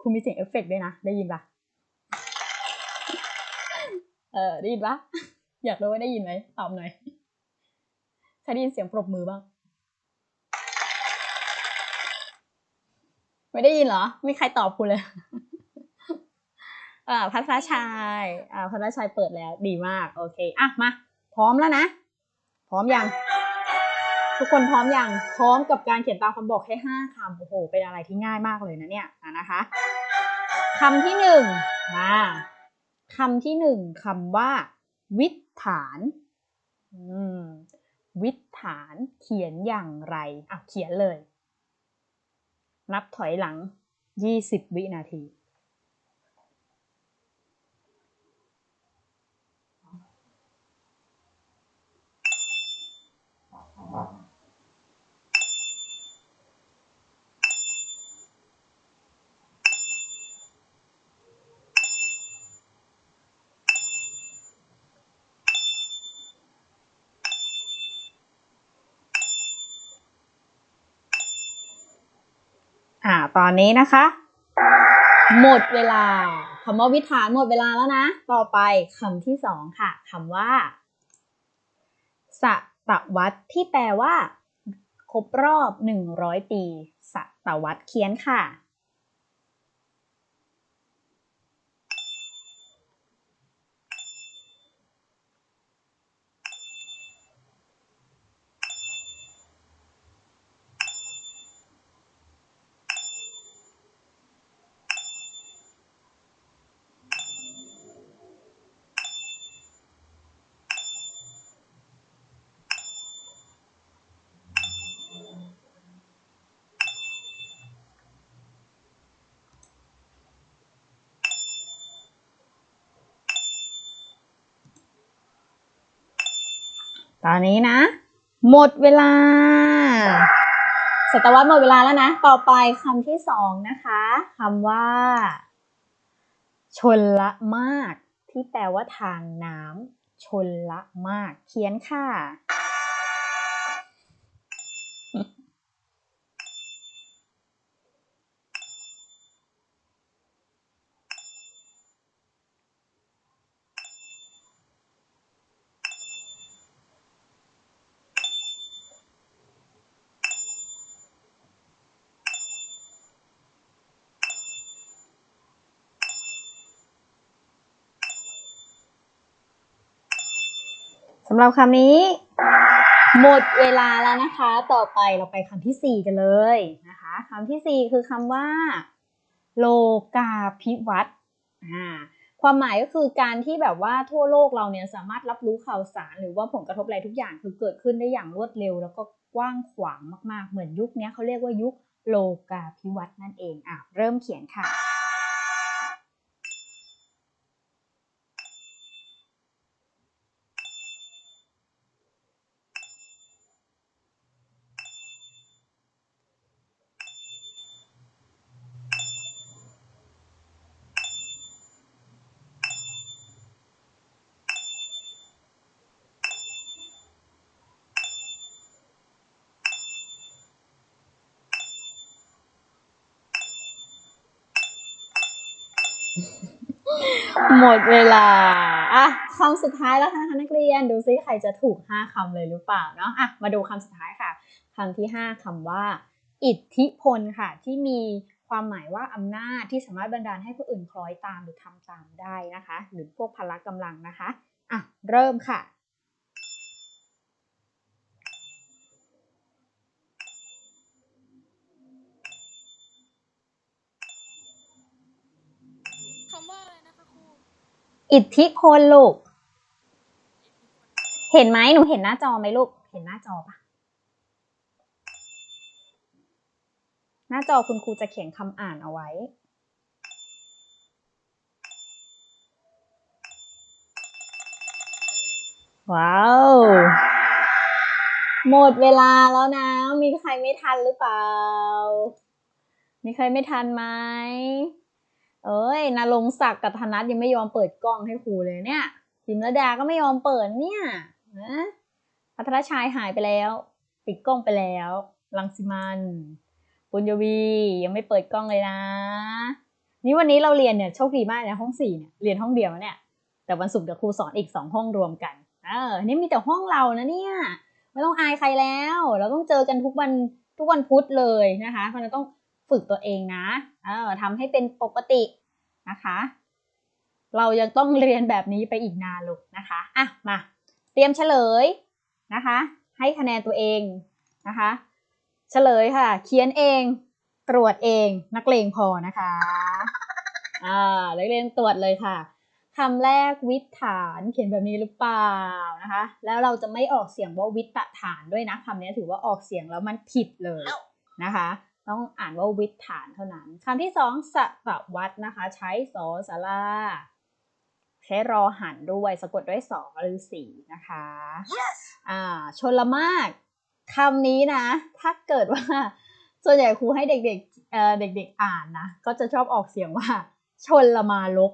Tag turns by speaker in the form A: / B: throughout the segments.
A: คุณมีเสียงเอฟเฟกต์ด้วยนะ ได้ยินปะเออได้ยินปะอยากรู้ว่าได้ยินไหมตอบหน่อยใครได้ยินเสียงปรบมือบ้าง ไม่ได้ยินเหรอ ไม่ใครตอบคุณเลยอ่าพัทรชัยอ่าพัทรชัยเปิดแล้ว ดีมาก โอเค อะ มา พร้อมแล้วนะ พร้อมยัง ทุกคนพร้อมอยังพร้อมกับการเขียนตามคำบอกแค่ห้าคำโอ้โห เป็นอะไรที่ง่ายมากเลยนะเนี่ยอะนะคะคำที่หนึ่งมาคำที่หนึ่งคำว่า วิถฐานวิถฐานเขียนอย่างไรอะเขียนเลย นับถอยหลัง 20 วินาที อ่า ตอนนี้นะคะ หมดเวลาคำว่าวิถานหมดเวลาแล้วนะ ต่อไปคำที่สองค่ะคำว่าสตวัตที่แปลว่า ครบรอบหนึ่งร้อยปีสตวัตเขียนค่ะ ตอนนี้นะ หมดเวลาศตวรรษหมดเวลาแล้วนะ ต่อไปคำที่สองนะคะคำว่า ชนละมาก ที่แปลว่าทางน้ำชนละมาก เขียนค่ะ สำหรับคำนี้ หมดเวลาแล้วนะคะ ต่อไปเราไปคำที่สี่กันเลยนะคะคำที่สี่คือคำว่า โลกาภิวัตน์อ่าความหมายก็คือการที่แบบว่าทั่วโลกเราเนี่ยสามารถรับรู้ข่าวสารหรือว่าผลกระทบอะไรทุกอย่างคือเกิดขึ้นได้อย่างรวดเร็ว แล้วก็กว้างขวางมากๆ เหมือนยุคนี้เขาเรียกว่ายุคโลกาภิวัตน์นั่นเองอะเริ่มเขียนค่ะ หมดเวลา อะคำสุดท้ายแล้วค่ะนักเรียน ดูซิใครจะถูก 5คำเลยหรือเปล่าเนาะ อะ มาดูคำสุดท้ายค่ะคำที่ 5คำว่า อิทธิพลค่ะ ที่มีความหมายว่าอำนาจที่สามารถบันดาลให้ผู้อื่นคล้อยตามหรือทำตามได้นะคะ หรือพวกพละกำลังนะคะ อะ เริ่มค่ะ
B: คำว่าอะไรนะคะครู
A: อิทธิพลลูก เห็นไหมหนูเห็นหน้าจอไหมลูก เห็นหน้าจอปะหน้าจอคุณครูจะเขียนคำอ่านเอาไว้ ว้าว หมดเวลาแล้วนะ มีใครไม่ทันหรือเปล่า มีใครไม่ทันไหม เอ้ยนารงศักดิ์กับธนัทยังไม่ยอมเปิดกล้องให้ครูเลยเนี่ยพิมระดาก็ไม่ยอมเปิดเนี่ยนะพัทรชัยหายไปแล้ว ปิดกล้องไปแล้วรังสิมันปุญญวียังไม่เปิดกล้องเลยนะ นี่วันนี้เราเรียนเนี่ยโชคดีมากนะห้องสี่เนี่ยเรียนห้องเดียวเนี่ย แต่วันศุกร์เดี๋ยวครูสอนอีกสองห้องรวมกัน เออนี่มีแต่ห้องเรานะเนี่ยไม่ต้องอายใครแล้ว เราต้องเจอกันทุกวันทุกวันพุธเลยนะคะเพราะฉะนั้นต้อง ฝึกตัวเองนะเออทำให้เป็นปกตินะคะ เรายังต้องเรียนแบบนี้ไปอีกนานลูกนะคะอะมาเตรียมเฉลยนะคะ ให้คะแนนตัวเองนะคะ เฉลยค่ะ เขียนเองตรวจเองนักเลงพอนะคะอ่านักเรียนตรวจเลยค่ะคำแรกวิตฐานเขียนแบบนี้หรือเปล่านะคะ แล้วเราจะไม่ออกเสียงว่าวิตฐานด้วยนะคำนี้ถือว่าออกเสียงแล้วมันผิดเลยนะคะ ต้องอ่านว่าวิตฐานเท่านั้นคำที่สองสระวัดนะคะ ใช้สอสาราใช้รอหันด้วยสะกดด้วยสอหรือสีนะคะอ่าชนละมากคำนี้นะ ถ้าเกิดว่า ส่วนใหญ่ครูให้เด็กๆเอ่อเด็ก ๆ อ่านนะ ก็จะชอบออกเสียงว่า ชนละมาลก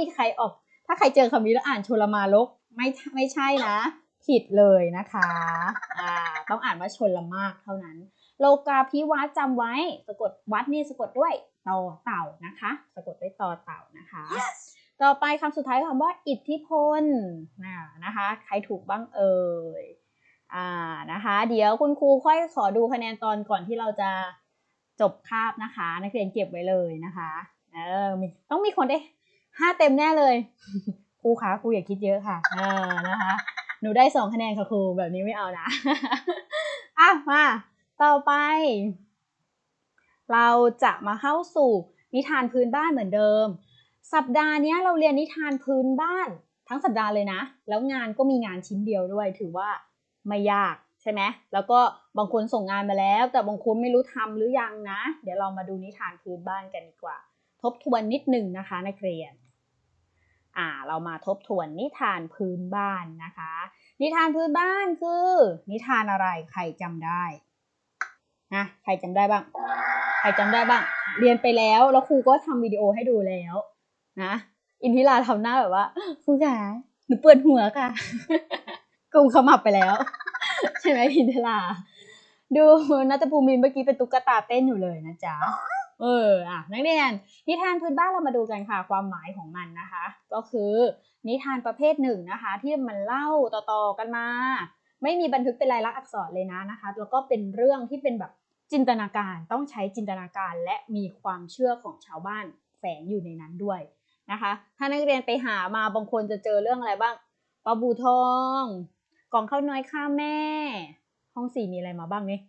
A: มีใครออก ถ้าใครเจอคำนี้แล้วอ่านชนละมาลกไม่ไม่ใช่นะ ผิดเลยนะคะอ่าต้องอ่านว่าชนละมากเท่านั้น โลกาพิวัตรจำไว้ สะกดวัดนี่สะกดด้วยตอเต่านะคะ สะกดด้วยตอเต่านะคะต่อไปคำสุดท้ายคำว่าอิทธิพลนะนะคะ ใครถูกบ้างเอ่ยอ่านะคะ เดี๋ยวคุณครูค่อยขอดูคะแนนตอนก่อนที่เราจะจบคาบนะคะ นักเรียนเก็บไว้เลยนะคะเออมีต้องมีคนได้ห้าเต็มแน่เลยครูคะครูอย่าคิดเยอะค่ะเออนะคะ หนูได้สองคะแนนค่ะครูแบบนี้ไม่เอานะอะมา ต่อไป เราจะมาเข้าสู่นิทานพื้นบ้านเหมือนเดิม สัปดาห์นี้เราเรียนนิทานพื้นบ้านทั้งสัปดาห์เลยนะ แล้วงานก็มีงานชิ้นเดียวด้วย ถือว่าไม่ยากใช่ไหมแล้วก็บางคนส่งงานมาแล้ว แต่บางคนไม่รู้ทำหรือยังนะ เดี๋ยวเรามาดูนิทานพื้นบ้านกันดีกว่า ทบทวนนิดหนึ่งนะคะนักเรียน อ่า เรามาทบทวนนิทานพื้นบ้านนะคะ นิทานพื้นบ้านคือ นิทานอะไรใครจำได้ นะใครจำได้บ้าง ใครจำได้บ้าง เรียนไปแล้วแล้วครูก็ทำวิดีโอให้ดูแล้วนะอินทิราทำหน้าแบบว่าครูขาหนูเปิดหัวค่ะกูขมับไปแล้ว ใช่ไหมอินทิราดูนัตภูมินเมื่อกี้เป็นตุ๊กตาเต้นอยู่เลยนะจ๊ะเอออะนักเรียนนิทานพื้นบ้านเรามาดูกันค่ะความหมายของมันนะคะ ก็คือนิทานประเภทหนึ่งนะคะ ที่มันเล่าต่อๆกันมา ไม่มีบันทึกเป็นลายลักษณ์อักษรเลยนะนะคะ แล้วก็เป็นเรื่องที่เป็นแบบ จินตนาการต้องใช้จินตนาการและมีความเชื่อของชาวบ้านแฝงอยู่ในนั้นด้วยนะคะ ถ้านักเรียนไปหามาบางคนจะเจอเรื่องอะไรบ้างปลาบูทองกล่องข้าวน้อยข้าแม่ ห้องสี่มีอะไรมาบ้างนี่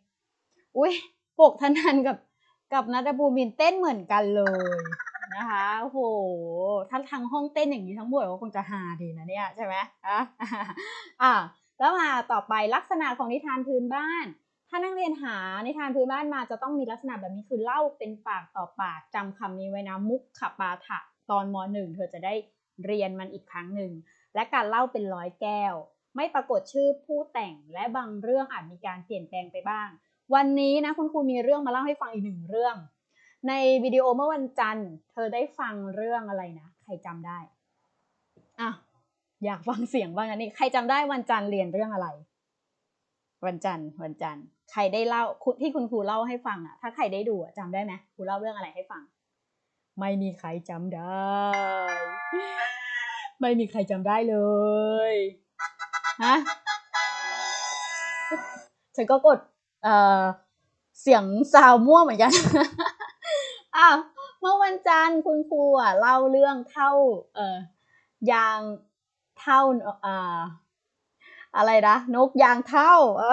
A: อุ้ยปกทนันกับกับนัทภูมินเต้นเหมือนกันเลยนะคะโอ้โหถ้าทางห้องเต้นอย่างนี้ทั้งหมดก็คงจะฮาดีนะเนี่ยใช่ไหมอะอะแล้วมาต่อไปลักษณะของนิทานพื้นบ้าน ถ้านักเรียนหาในทานพื้นบ้านมาจะต้องมีลักษณะแบบนี้คือเล่าเป็นปากต่อปากจำคำนี้ไว้นะมุกขปาถะตอนมหนึ่งเธอจะได้เรียนมันอีกครั้งหนึ่ง และการเล่าเป็นร้อยแก้ว ไม่ปรากฏชื่อผู้แต่งและบางเรื่องอาจมีการเปลี่ยนแปลงไปบ้าง วันนี้นะคุณครูมีเรื่องมาเล่าให้ฟังอีกหนึ่งเรื่อง ในวิดีโอเมื่อวันจันทร์ เธอได้ฟังเรื่องอะไรนะ ใครจำได้อะอยากฟังเสียงบ้างอันนี้ใครจำได้วันจันทร์เรียนเรื่องอะไร วันจันทร์วันจันทร์ใครได้เล่าที่คุณครูเล่าให้ฟังอะถ้าใครได้ดูอะจำได้ไหมครูเล่าเรื่องอะไรให้ฟัง ไม่มีใครจำได้ ไม่มีใครจำได้เลยฮะฉันก็กดเอ่อเสียงซาวมั่วเหมือนกันอะเมื่อวันจันทร์คุณครูอะเล่าเรื่องเท่า เอ่อยางเท่าอ่า อะไรนะนกยางเท่า เอ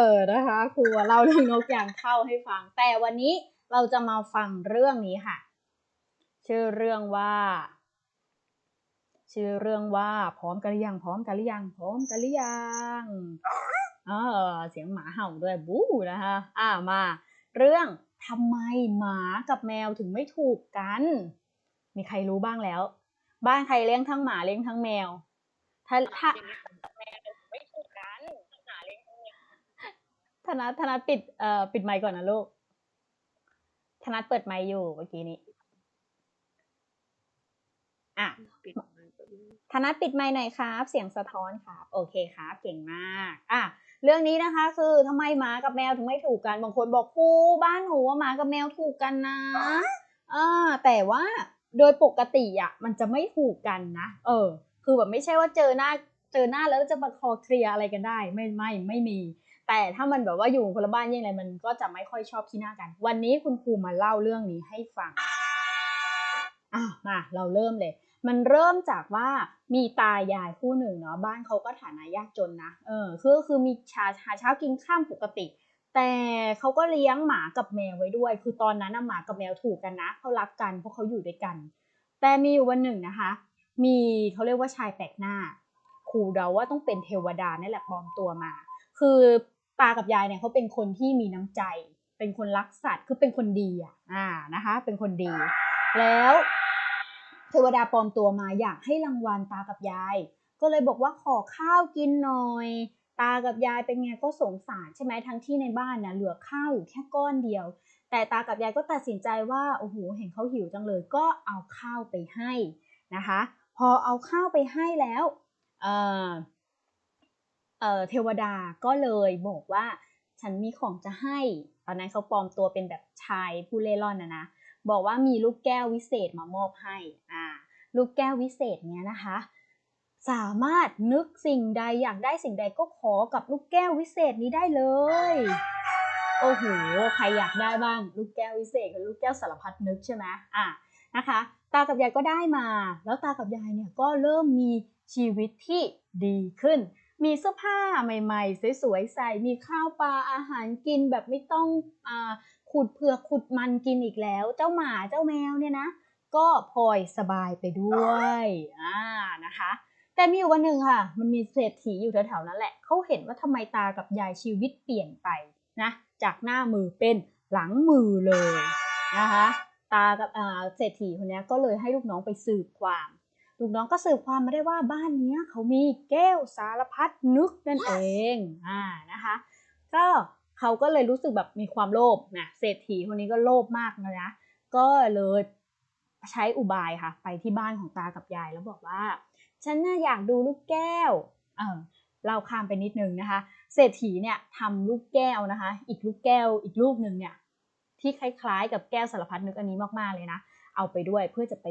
A: อนะคะครูเล่าเรื่องนกยางเท่าให้ฟัง แต่วันนี้เราจะมาฟังเรื่องนี้ค่ะ ชื่อเรื่องว่า ชื่อเรื่องว่าพร้อมกันหรือยังพร้อมกันหรือยังพร้อมกันหรือยังเออเสียงหมาเห่าด้วยบู๊นะคะอ่ามา เรื่องทำไมหมากับแมวถึงไม่ถูกกัน มีใครรู้บ้างแล้ว บ้านใครเลี้ยงทั้งหมาเลี้ยงทั้งแมว ถ้าถ้า ไม่ถูกกันหาเลี้ยง ธนัทธนัทปิดเอ่อปิดไมค์ก่อนนะลูกธนัทเปิดไมค์อยู่เมื่อกี้นี้ อะธนัทปิดไมค์หน่อยครับ เสียงสะท้อนครับ โอเคครับเก่งมาก อะเรื่องนี้นะคะ คือทำไมหมากับแมวถึงไม่ถูกกันบางคนบอกครูบ้านหนูว่าหมากับแมวถูกกันนะอ่าแต่ว่าโดยปกติอะมันจะไม่ถูกกันนะเออ คือแบบไม่ใช่ว่าเจอหน้าเจอหน้าแล้วจะมาคอเคลียร์อะไรกันได้ ไม่ไม่ไม่มี แต่ถ้ามันแบบว่าอยู่คนละบ้านยังไงมันก็จะไม่ค่อยชอบขี้หน้ากัน วันนี้คุณครูมาเล่าเรื่องนี้ให้ฟังอะมาเราเริ่มเลย มันเริ่มจากว่ามีตายายคู่หนึ่งเนาะบ้านเขาก็ฐานะยากจนนะเออคือคือมีชาหาเช้ากินข้ามปกติ แต่เขาก็เลี้ยงหมากับแมวไว้ด้วย คือตอนนั้นหมากับแมวถูกกันนะเขารักกันเพราะเขาอยู่ด้วยกัน แต่มีอยู่วันหนึ่งนะคะ มีเขาเรียกว่าชายแปลกหน้าครูเดาว่าต้องเป็นเทวดานี่แหละปลอมตัวมา คือ ตากับยายเนี่ยเขาเป็นคนที่มีน้ำใจ เป็นคนรักสัตว์คือเป็นคนดีอะอ่านะคะ เป็นคนดี แล้วเทวดาปลอมตัวมาอยากให้รางวัลตากับยาย ก็เลยบอกว่าขอข้าวกินหน่อย ตากับยายเป็นไงก็สงสารใช่ไหมทั้งที่ในบ้านนะเหลือข้าวอยู่แค่ก้อนเดียว แต่ตากับยายก็ตัดสินใจว่าโอ้โหเห็นเขาหิวจังเลย ก็เอาข้าวไปให้นะคะ พอเอาข้าวไปให้แล้วเอ่อ เเทวดาก็เลยบอกว่าฉันมีของจะให้ ตอนนั้นเขาปลอมตัวเป็นแบบชายผู้เล่ร่อนนะนะ บอกว่ามีลูกแก้ววิเศษมามอบให้ อ่า ลูกแก้ววิเศษเนี้ยนะคะ สามารถนึกสิ่งใดอยากได้สิ่งใดก็ขอกับลูกแก้ววิเศษนี้ได้เลย โอ้โห ใครอยากได้บ้าง ลูกแก้ววิเศษกับลูกแก้วสารพัดนึกใช่ไหมอะนะคะ ตากับยายก็ได้มา แล้วตากับยายเนี่ยก็เริ่มมีชีวิตที่ดีขึ้น มีเสื้อผ้าใหม่ๆ สวยๆ ใส่ มีข้าวปลาอาหารกินแบบไม่ต้องอขุดเผือกขุดมันกินอีกแล้ว เจ้าหมาเจ้าแมวเนี่ยนะ ก็พลอยสบายไปด้วยอ่านะคะ แต่มีอยู่วันหนึ่งค่ะ มันมีเศรษฐีอยู่แถวๆนั้นแหละเขาเห็นว่าทำไมตากับยายชีวิตเปลี่ยนไปนะจากหน้ามือเป็นหลังมือเลยนะคะ ตากับเศรษฐีคนนี้ก็เลยให้ลูกน้องไปสืบความ ลูกน้องก็สืบความมาได้ว่าบ้านเนี้ยเขามีแก้วสารพัดนึกนั่นเองอ่านะคะ ก็เขาก็เลยรู้สึกแบบมีความโลภนะเศรษฐีคนนี้ก็โลภมากเลยนะก็เลยใช้อุบายค่ะ ไปที่บ้านของตากับยายแล้วบอกว่า ฉันน่ะอยากดูลูกแก้วเออเราข้ามไปนิดนึงนะคะ เศรษฐีเนี่ยทำลูกแก้วนะคะ อีกลูกแก้วอีกลูกหนึ่งเนี่ยที่คล้ายๆ กับแก้วสารพัดนึกอันนี้มากๆเลยนะ เอาไปด้วยเพื่อจะไป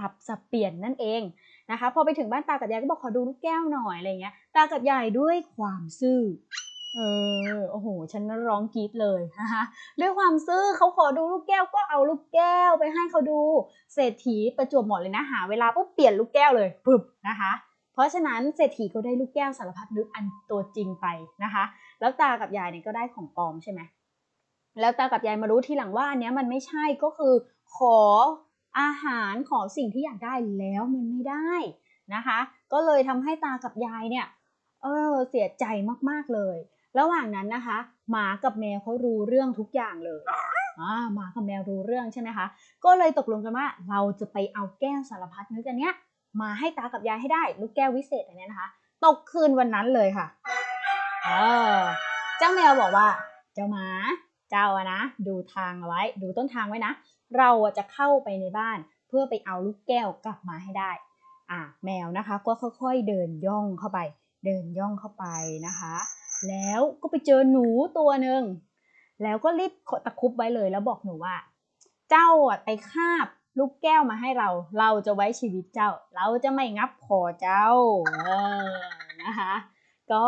A: ลับสับเปลี่ยนนั่นเองนะคะ พอไปถึงบ้านตากับยายก็บอกขอดูลูกแก้วหน่อยอะไรเงี้ย ตากับยายด้วยความซื่อ เออ โอ้โห ฉันร้องกรี๊ดเลยนะคะด้วยความซื่อเขาขอดูลูกแก้วก็เอาลูกแก้วไปให้เขาดู เศรษฐีประจวบเหมาะเลยนะหาเวลาปุ๊บเปลี่ยนลูกแก้วเลยปึ๊บนะคะเพราะฉะนั้นเศรษฐีก็ได้ลูกแก้วสารพัดนึกอันตัวจริงไปนะคะ แล้วตากับยายเนี่ยก็ได้ของปลอมใช่ไหมแล้วตากับยายมารู้ทีหลังว่าอันเนี้ยมันไม่ใช่ก็คือขอ อาหารขอสิ่งที่อยากได้แล้วมันไม่ได้นะคะ ก็เลยทำให้ตากับยายเนี่ยเออเสียใจมากๆเลย ระหว่างนั้นนะคะ หมากับแมวเขารู้เรื่องทุกอย่างเลยอ่าหมากับแมวรู้เรื่องใช่ไหมคะก็เลยตกลงกันว่าเราจะไปเอาแก้วสารพัดนึกอันเนี้ยมาให้ตากับยายให้ได้ลูกแก้ววิเศษอันเนี้ยนะคะ ตกคืนวันนั้นเลยค่ะเออเจ้าแมวบอกว่า เจ้าหมา เจ้าอะนะ ดูทางเอาไว้ ดูต้นทางไว้นะ เราจะเข้าไปในบ้าน เพื่อไปเอาลูกแก้วกลับมาให้ได้ อะแมวนะคะ ก็ค่อยๆเดินย่องเข้าไป เดินย่องเข้าไปนะคะ แล้วก็ไปเจอหนูตัวหนึ่งแล้วก็รีบตะคุบไว้เลยแล้วบอกหนูว่า เจ้าไปคาบลูกแก้วมาให้เรา เราจะไว้ชีวิตเจ้า เราจะไม่งับคอเจ้าเออนะคะ ก็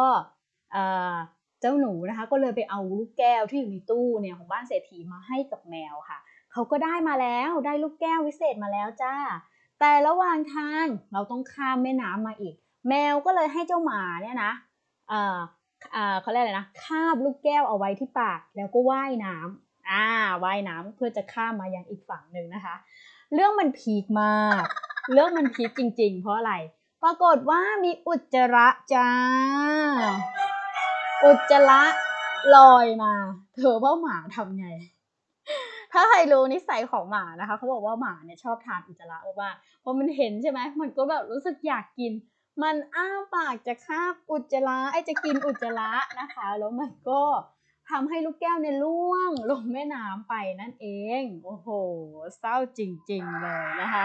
A: เออเจ้าหนูนะคะ ก็เลยไปเอาลูกแก้วที่อยู่ในตู้เนี่ยของบ้านเศรษฐีมาให้กับแมวค่ะ เขาก็ได้มาแล้วได้ลูกแก้ววิเศษมาแล้วจ้า แต่ระหว่างทางเราต้องข้ามแม่น้ำมาอีก แมวก็เลยให้เจ้าหมาเนี่ยนะเอ่ออเขาเรียกอะไรนะคาบลูกแก้วเอาไว้ที่ปาก แล้วก็ว่ายน้ำอ่าว่ายน้ำเพื่อจะข้ามมายังอีกฝั่งหนึ่งนะคะ เรื่องมันพีคมาก เรื่องมันพีคจริง ๆ เพราะอะไร ปรากฏว่ามีอุจจาระจ้า อุจจาระลอยมา เธอว่าหมาทำไง ถ้าใครรู้นิสัยของหมานะคะเขาบอกว่าหมาเนี่ยชอบทานอุจจาระมากๆพอมันเห็นใช่ไหมมันก็แบบรู้สึกอยากกิน มันอ้าปากจะคาบอุจจาระไอจะกินอุจจาระนะคะ แล้วมันก็ทำให้ลูกแก้วเนี่ยล่วงลงแม่น้ำไปนั่นเอง โอ้โห เศร้าจริง ๆ เลยนะคะ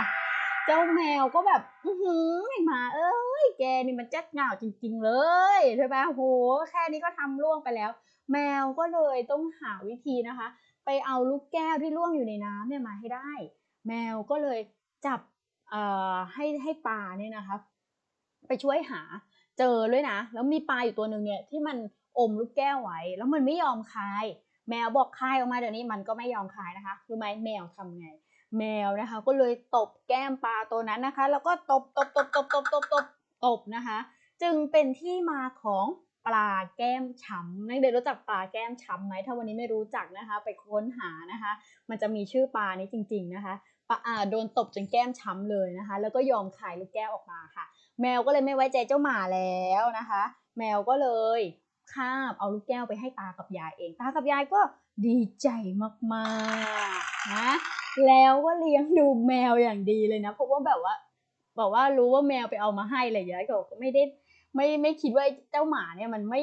A: เจ้าแมวก็แบบอือหือไอหมาเอ้ย แกนี่มันจัดเหงาจริง ๆ เลยใช่ไหมโห แค่นี้ก็ทำล่วงไปแล้ว แมวก็เลยต้องหาวิธีนะคะ ไปเอาลูกแก้วที่ล่วงอยู่ในน้ำเนี่ยมาให้ได้ แมวก็เลยจับเอ่อให้ให้ปลาเนี่ยนะคะไปช่วยหาเจอเลยนะ แล้วมีปลาอยู่ตัวหนึ่งเนี่ยที่มันอมลูกแก้วไว้ แล้วมันไม่ยอมคาย แมวบอกคายออกมาเดี๋ยวนี้มันก็ไม่ยอมคายนะคะรู้ไหมแมวทำไง แมวนะคะ ก็เลยตบแก้มปลาตัวนั้นนะคะ แล้วก็ตบตบตบตบตบตบตบตบนะคะ จึงเป็นที่มาของ ปลาแก้มช้ำนักเรียนรู้จักปลาแก้มช้ำไหมถ้าวันนี้ไม่รู้จักนะคะ ไปค้นหานะคะ มันจะมีชื่อปลานี้จริง ๆนะคะปลาอ่าโดนตบจนแก้มช้ำเลยนะคะ แล้วก็ยอมขายลูกแก้วออกมาค่ะ แมวก็เลยไม่ไว้ใจเจ้าหมาแล้วนะคะ แมวก็เลยคาบเอาลูกแก้วไปให้ตากับยายเอง ตากับยายก็ดีใจมากๆนะแล้วก็เลี้ยงดูแมวอย่างดีเลยนะเพราะว่าแบบว่าบอกว่ารู้ว่าแมวไปเอามาให้อะไรอย่างเงี้ยก็ไม่ได้ ไม่ไม่คิดว่าเจ้าหมาเนี่ยมันไม่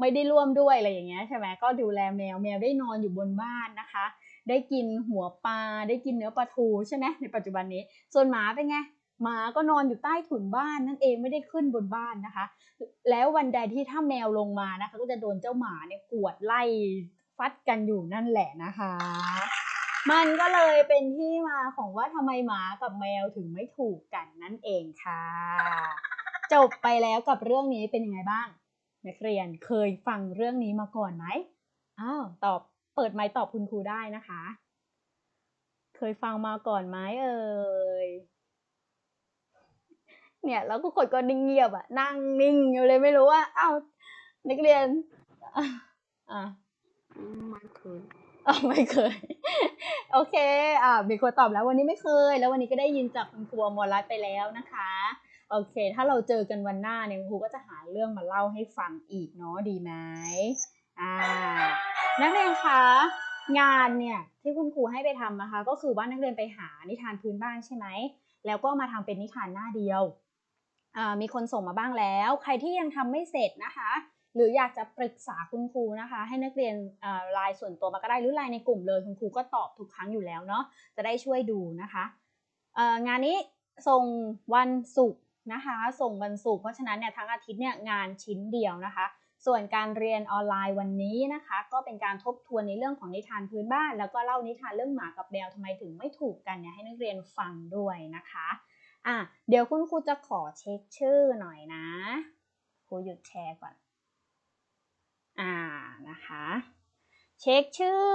A: ไม่ได้ร่วมด้วยอะไรอย่างเงี้ยใช่ไหมก็ดูแลแมวแมวได้นอนอยู่บนบ้านนะคะ ได้กินหัวปลาได้กินเนื้อปลาทูใช่ไหมในปัจจุบันนี้ ส่วนหมาเป็นไงหมาก็นอนอยู่ใต้ถุนบ้านนั่นเองไม่ได้ขึ้นบนบ้านนะคะ แล้ววันใดที่ถ้าแมวลงมานะคะ ก็จะโดนเจ้าหมาเนี่ยกวดไล่ฟัดกันอยู่นั่นแหละนะคะ มันก็เลยเป็นที่มาของว่าทำไมหมากับแมวถึงไม่ถูกกันนั่นเองค่ะ จบไปแล้วกับเรื่องนี้เป็นยังไงบ้าง นักเรียนเคยฟังเรื่องนี้มาก่อนไหมอ้าวตอบเปิดไมค์ตอบคุณครูได้นะคะ เคยฟังมาก่อนไหมเอ่ยเนี่ยแล้วก็คนก็นิ่งเงียบอะนั่งนิ่งอยู่เลยไม่รู้ว่าอ้าวนักเรียนอะอะ
C: ไม่เคย
A: อ๋อไม่เคย โอเค อ่ามีคนตอบแล้ววันนี้ไม่เคย แล้ววันนี้ก็ได้ยินจากคุณครูอมรรัตน์ไปแล้วนะคะ โอเค ถ้าเราเจอกันวันหน้าเนี่ยคุณครูก็จะหาเรื่องมาเล่าให้ฟังอีกเนาะดีไหมอ่านักเรียนคะงานเนี่ยที่คุณครูให้ไปทำนะคะ ก็คือว่านักเรียนไปหานิทานพื้นบ้านใช่ไหมแล้วก็มาทำเป็นนิทานหน้าเดียวอ่ามีคนส่งมาบ้างแล้ว ใครที่ยังทำไม่เสร็จนะคะ หรืออยากจะปรึกษาคุณครูนะคะ ให้นักเรียนไลน์ส่วนตัวมาก็ได้หรือไลน์ในกลุ่มเลยคุณครูก็ตอบทุกครั้งอยู่แล้วเนาะจะได้ช่วยดูนะคะเอ่องานนี้ส่งวันศุกร์ นะคะ ส่งวันศุกร์เพราะฉะนั้นเนี่ยทั้งอาทิตย์เนี่ยงานชิ้นเดียวนะคะ ส่วนการเรียนออนไลน์วันนี้นะคะ ก็เป็นการทบทวนในเรื่องของนิทานพื้นบ้าน แล้วก็เล่านิทานเรื่องหมากับแมวทำไมถึงไม่ถูกกันเนี่ยให้นักเรียนฟังด้วยนะคะอะเดี๋ยวคุณครูจะขอเช็คชื่อหน่อยนะครูหยุดแชร์ก่อนอ่านะคะ เช็คชื่อ